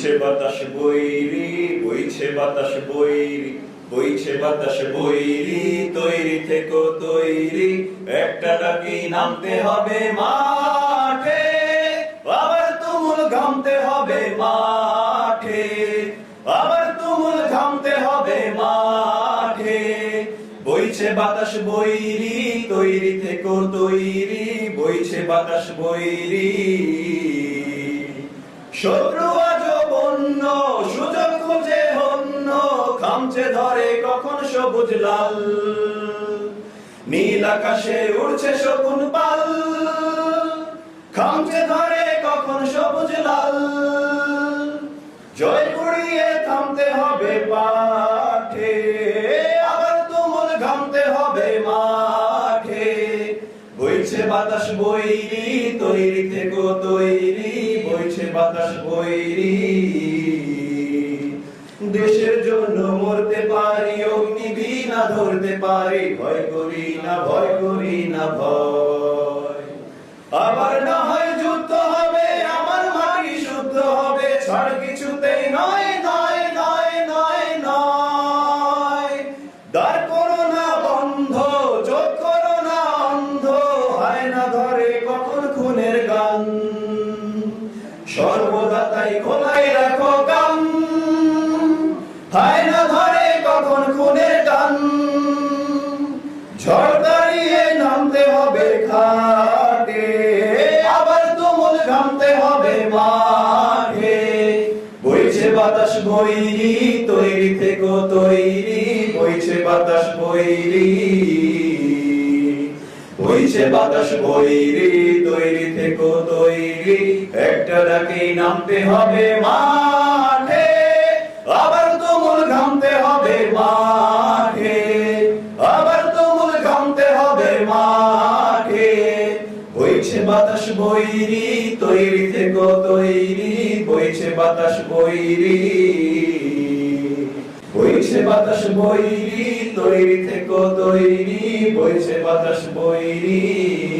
বইছে বাতাস বৈরি বইছে বাতাস বৈরি বইছে বাতাস বৈরি তৈরি থেকো তৈরি। একটা ডাকি নামতে হবে মাঠে, আবার তুমুল ঘামতে হবে মাঠে, আবার তুমুল ঘামতে হবে মাঠে। বইছে বাতাস বৈরি তৈরি থেকো তৈরি, বইছে বাতাস বৈরি শত্রু খামচে ধরে কখন সবুজ লাল? নীল আকাশে উড়ছে শকুন পাল। খামচে ধরে কখন সবুজ লাল? জয় কুড়িয়ে থামতে হবে পাঠে, আবার তুমুল ঘামতে হবে মাঠে। বইছে বাতাস বৈরি তৈরি থেকো তৈরি, বইছে বাতাস বৈরি। অগ্নিবীণা ধরতে পারি, ভয় করি না, ভয় করি না ভয়। আবার না হয় যুদ্ধ হবে, আমার মাটি শুদ্ধ হবে, ছাড় কিছুতেই নয় না না না খুনের গান। সর্বদা তাই রাখো গান। হয় না ধরে কখন খুনের নামতে হবে ঘাটে, আবার তুমুল ঘামতে হবে মাঠে। বইছে বাতাস বৈরি, তৈরি থেকো, তৈরি। বইছে বাতাস বৈরি, বইছে বাতাস বৈরি, তৈরি থেকো, তৈরি। একটা ডাকেই নামতে হবে মাঠে। বইছে বাতাস বৈরি, তৈরি থেকে তৈরি। বইছে বাতাস বৈরি, বইছে বাতাস বৈরি, তৈরি থেকে তৈরি। বইছে বাতাস বৈরি।